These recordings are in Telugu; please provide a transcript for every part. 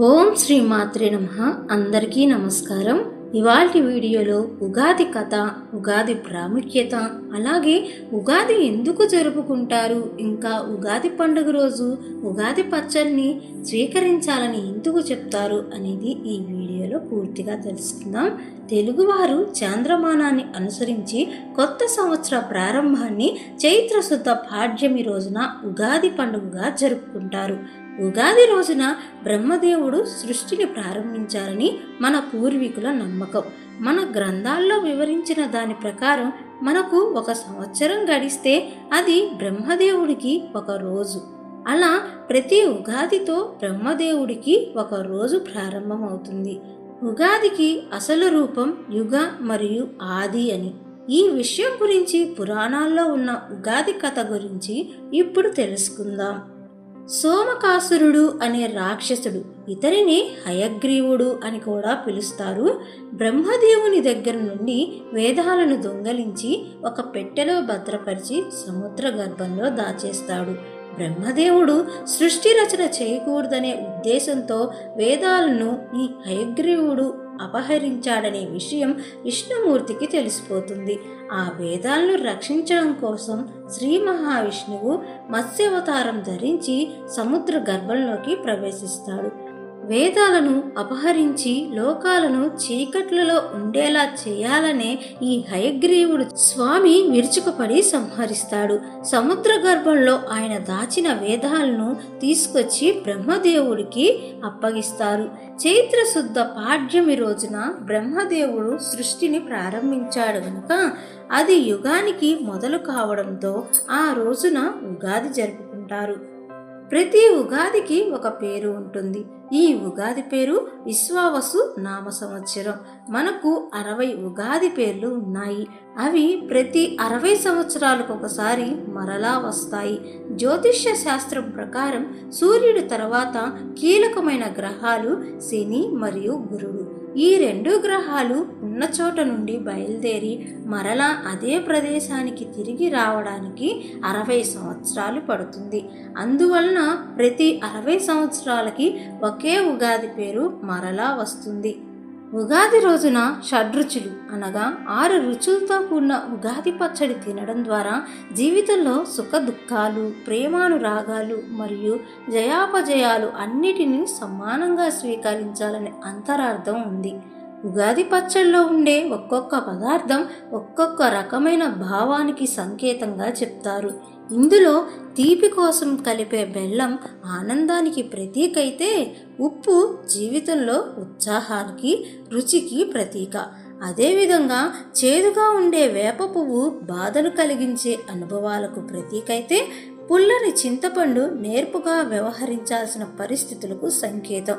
ఓం శ్రీ మాత్రే నమ. అందరికీ నమస్కారం. ఇవాటి వీడియోలో ఉగాది కథ ఉగాది ప్రాముఖ్యత అలాగే ఉగాది ఎందుకు జరుపుకుంటారు ఇంకా ఉగాది పండుగ రోజు ఉగాది పచ్చడిని స్వీకరించాలని ఎందుకు చెప్తారు అనేది ఈ వీడియోలో పూర్తిగా తెలుసుకుందాం. తెలుగువారు చాంద్రమానాన్ని అనుసరించి కొత్త సంవత్సర ప్రారంభాన్ని చైత్రశుద్ధ పాడ్యమి రోజున ఉగాది పండుగగా జరుపుకుంటారు. ఉగాది రోజున బ్రహ్మదేవుడు సృష్టిని ప్రారంభించారని మన పూర్వీకుల నమ్మకం. మన గ్రంథాల్లో వివరించిన దాని ప్రకారం మనకు ఒక సంవత్సరం గడిస్తే అది బ్రహ్మదేవుడికి ఒక రోజు. అలా ప్రతి ఉగాదితో బ్రహ్మదేవుడికి ఒక రోజు ప్రారంభమవుతుంది. ఉగాదికి అసలు రూపం యుగ మరియు ఆది అని. ఈ విషయం గురించి పురాణాల్లో ఉన్న ఉగాది కథ గురించి ఇప్పుడు తెలుసుకుందాం. సోమకాసురుడు అనే రాక్షసుడు ఇతనిని హయగ్రీవుడు అని కూడా పిలుస్తారు. బ్రహ్మదేవుని దగ్గర నుండి వేదాలను దొంగలించి ఒక పెట్టెలో భద్రపరిచి సముద్ర గర్భంలో దాచేస్తాడు. బ్రహ్మదేవుడు సృష్టి రచన చేయకూడదనే ఉద్దేశంతో వేదాలను ఈ హయగ్రీవుడు అపహరించాడనే విషయం విష్ణుమూర్తికి తెలిసిపోతుంది. ఆ వేదాలను రక్షించడం కోసం శ్రీ మహావిష్ణువు మత్స్యావతారం ధరించి సముద్ర గర్భంలోకి ప్రవేశిస్తాడు. వేదాలను అపహరించి లోకాలను చీకట్లలో ఉండేలా చేయాలనే ఈ హయగ్రీవుడు స్వామి విరుచుకుపడి సంహరిస్తాడు. సముద్ర గర్భంలో ఆయన దాచిన వేదాలను తీసుకొచ్చి బ్రహ్మదేవుడికి అప్పగిస్తారు. చైత్రశుద్ధ పాడ్యమి రోజున బ్రహ్మదేవుడు సృష్టిని ప్రారంభించాడు గనుక అది యుగానికి మొదలు కావడంతో ఆ రోజున ఉగాది జరుపుకుంటారు. ప్రతి ఉగాదికి ఒక పేరు ఉంటుంది. ఈ ఉగాది పేరు విశ్వావసు నామ సంవత్సరం. మనకు అరవై ఉగాది పేర్లు ఉన్నాయి. అవి ప్రతి అరవై సంవత్సరాలకు ఒకసారి మరలా వస్తాయి. జ్యోతిష్య శాస్త్రం ప్రకారం సూర్యుడి తర్వాత కీలకమైన గ్రహాలు శని మరియు గురుడు. ఈ రెండు గ్రహాలు ఉన్న చోట నుండి బయలుదేరి మరలా అదే ప్రదేశానికి తిరిగి రావడానికి అరవై సంవత్సరాలు పడుతుంది. అందువలన ప్రతి అరవై సంవత్సరాలకి ఒకే ఉగాది పేరు మరలా వస్తుంది. ఉగాది రోజున షడ్రుచులు అనగా ఆరు రుచులతో కూడిన ఉగాది పచ్చడి తినడం ద్వారా జీవితంలో సుఖ దుఃఖాలు ప్రేమానురాగాలు మరియు జయాపజయాలు అన్నిటినీ సమానంగా స్వీకరించాలనే అంతరార్థం ఉంది. ఉగాది పచ్చళ్ళలో ఉండే ఒక్కొక్క పదార్థం ఒక్కొక్క రకమైన భావానికి సంకేతంగా చెప్తారు. ఇందులో తీపి కోసం కలిపే బెల్లం ఆనందానికి ప్రతీక అయితే ఉప్పు జీవితంలో ఉత్సాహానికి రుచికి ప్రతీక. అదేవిధంగా చేదుగా ఉండే వేప పువ్వు బాధను కలిగించే అనుభవాలకు ప్రతీక అయితే పుల్లని చింతపండు నేర్పుగా వ్యవహరించాల్సిన పరిస్థితులకు సంకేతం.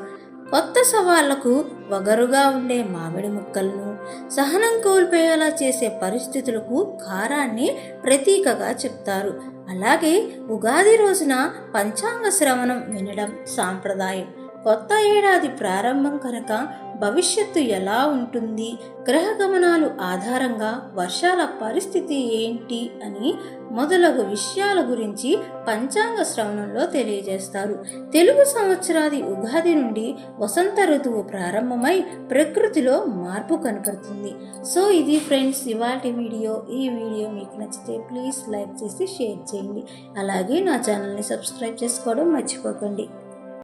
కొత్త సవాళ్ళకు వగరుగా ఉండే మామిడి ముక్కలను సహనం కోల్పోయేలా చేసే పరిస్థితులకు కారాన్ని ప్రతీకగా చెప్తారు. అలాగే ఉగాది రోజున పంచాంగ శ్రవణం వినడం సాంప్రదాయం. కొత్త ఏడాది ప్రారంభం కనుక భవిష్యత్తు ఎలా ఉంటుంది? గ్రహ గమనాలు ఆధారంగా వర్షాల పరిస్థితి ఏంటి? అని మొదలగు విషయాల గురించి పంచాంగ శ్రవణంలో తెలియజేస్తారు. తెలుగు సంవత్సరాది ఉగాది నుండి వసంత ఋతువు ప్రారంభమై ప్రకృతిలో మార్పు కనపడుతుంది. సో ఇది ఫ్రెండ్స్ ఇవాటి వీడియో. ఈ వీడియో మీకు నచ్చితే ప్లీజ్ లైక్ చేసి షేర్ చేయండి. అలాగే నా ఛానల్ని సబ్స్క్రైబ్ చేసుకోవడం మర్చిపోకండి.